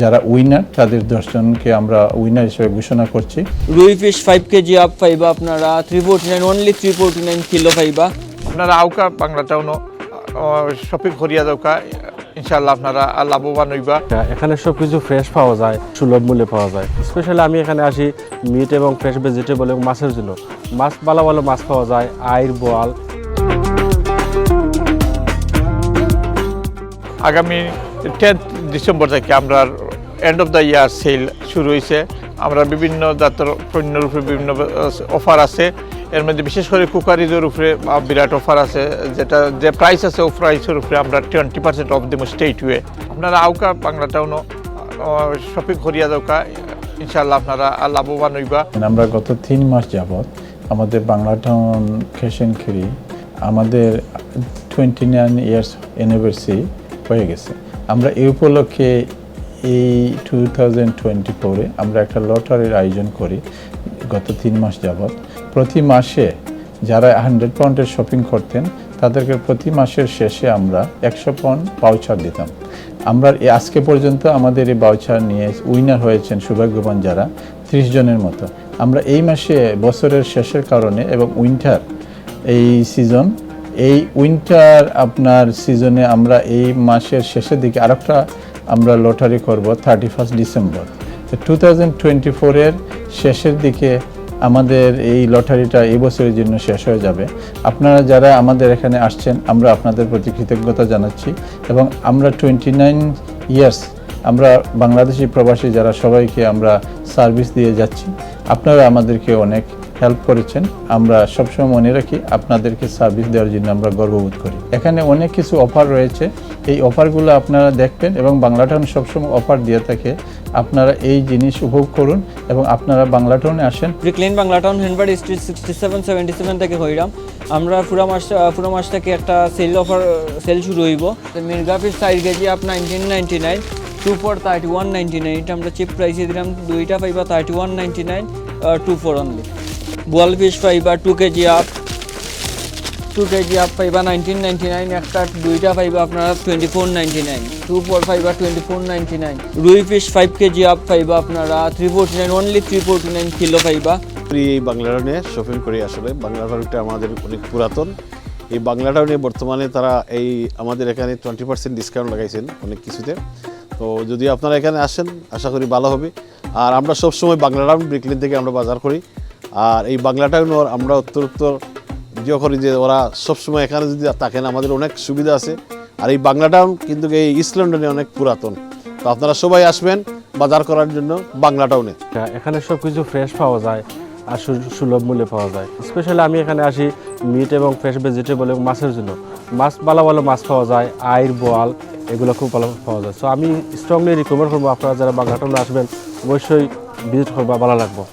যারা উইনার তাদের দশজনকে আমরা উইনার হিসেবে ঘোষণা করছি। রুই ফিশ ফাইভ কেজি আপ পাইবা আপনারা three forty nine only three forty nine kilo পাইবা আপনারা আউকা বাংলা টাউনও শপিং করিয়া যাওকা ইনশাল্লাহ আপনারা লাভবান হইবা। আচ্ছা, এখানে সব কিছু ফ্রেশ পাওয়া যায় সুলভ মূল্যে পাওয়া যায়। স্পেশালি আমি এখানে আসি মিট এবং ফ্রেশ ভেজিটেবল এবং মাছের জন্য। মাছ ভালো ভালো মাছ পাওয়া যায় আইর বোয়াল। আগামী টেন্থ ডিসেম্বর থেকে আমরা end of the year sale শুরু হয়েছে আমরা বিভিন্ন জাতের পণ্যের উপরে বিভিন্ন অফার আছে। এর মধ্যে বিশেষ করে কুকারিজের উপরে বিরাট অফার আছে। যেটা, যে প্রাইস আছে ও প্রাইসের উপরে আমরা টোয়েন্টি পার্সেন্ট অফ দিব স্টেট ওয়ে আপনারা আউকা বাংলা টাউনও শপিং করিয়া যাওকা ইনশাল্লাহ আপনারা লাভবান হইবা। আমরা গত তিন মাস যাবৎ আমাদের বাংলা টাউন ফ্যাশন খিরি আমাদের টোয়েন্টি নাইন ইয়ার্স অ্যানিভার্সারি হয়ে গেছে। আমরা এই উপলক্ষে এই টু থাউজেন্ড টোয়েন্টি ফোরে আমরা একটা লটারির আয়োজন করি, গত তিন মাস যাবৎ। প্রতি মাসে যারা হান্ড্রেড পাউন্ডের শপিং করতেন, তাদেরকে প্রতি মাসের শেষে আমরা একশো পাউন্ড পাউচার দিতাম। আমরা আজকে পর্যন্ত আমাদের এই বাউচার নিয়ে উইনার হয়েছেন সৌভাগ্যবান যারা, ত্রিশ জনের মতো। আমরা এই মাসে বছরের শেষের কারণে এবং উইন্টার এই সিজন এই উইন্টার আপনার সিজনে আমরা এই মাসের শেষের দিকে আরেকটা আমরা লটারি করব থার্টি ফার্স্ট ডিসেম্বর তো টু থাউজেন্ড টোয়েন্টি ফোরের শেষের দিকে আমাদের এই লটারিটা এই বছরের জন্য শেষ হয়ে যাবে। আপনারা যারা আমাদের এখানে আসছেন, আমরা আপনাদের প্রতি কৃতজ্ঞতা জানাচ্ছি এবং আমরা টোয়েন্টি নাইন ইয়ার্স আমরা বাংলাদেশি প্রবাসী যারা সবাইকে আমরা সার্ভিস দিয়ে যাচ্ছি, আপনারা আমাদেরকে অনেক হেল্প করেছেন, আমরা সবসময় মনে রাখি আপনাদেরকে সার্ভিস দেওয়ার জন্য আমরা গর্ববোধ করি। এখানে অনেক কিছু অফার রয়েছে। এই অফারগুলো আপনারা দেখবেন এবং বাংলা টাউন সবসময় অফার দিয়ে থাকে। আপনারা এই জিনিস উপভোগ করুন এবং আপনারা বাংলা টাউনে আসেন। Brick Lane Bangla town Hanbury street sixty seven seventy seven থেকে হইলাম আমরা পুরো মাস পুরো মাস থেকে একটা সেল অফার সেল শুরু হইব। মির্গা ফিস চার KG up nineteen ninety nine two four thirty one ninety nine এটা আমরা চিপ প্রাইসে দিলাম। দুইটা পাইবা thirty one ninety nine two four only বোয়াল ফিশ পাইবা two KG up two KG up পাইবা নাইনটিন নাইনটি নাইন একটা দুইটা পাইবা আপনারা twenty four ninety nine two four পাইবা টোয়েন্টি ফোর নাইনটি নাইন রুই ফিশ ফাইভ কেজি আপ পাইবা আপনারা three forty nine only three forty nine kilo পাইবা এই বাংলা টাউনে শপিং করি আসলে, বাংলা টাউনটা আমাদের অনেক পুরাতন। এই বাংলা টাউনে বর্তমানে তারা এই আমাদের এখানে টোয়েন্টি পার্সেন্ট ডিসকাউন্ট লাগাইছেন অনেক কিছুতে। তো যদি আপনারা এখানে আসেন, আশা করি ভালো হবে। আর আমরা সবসময় বাংলা টাউন ব্রিকলিন থেকে আমরা বাজার করি। আর এই বাংলা টাউন আমরা উত্তর উত্তর করি যে ওরা সবসময় এখানে যদি থাকেন, আমাদের অনেক সুবিধা আছে। আর এই বাংলা টাউন কিন্তু এই ইস্ট লন্ডনে অনেক পুরাতন। তো আপনারা সবাই আসবেন বাজার করার জন্য বাংলা টাউনে এখানে সব কিছু ফ্রেশ পাওয়া যায় আর সুলভ মূল্যে পাওয়া যায়। স্পেশালি আমি এখানে আসি মিট এবং ফ্রেশ ভেজিটেবল এবং মাছের জন্য। মাছ, ভালো ভালো মাছ পাওয়া যায়, আইর, বোয়াল, এগুলো খুব ভালো পাওয়া যায়। সো আমি স্ট্রংলি রিকমেন্ড করব আপনারা যারা বাংলা টাউনে আসবেন, অবশ্যই ভিজিট করবা, ভালো লাগবে।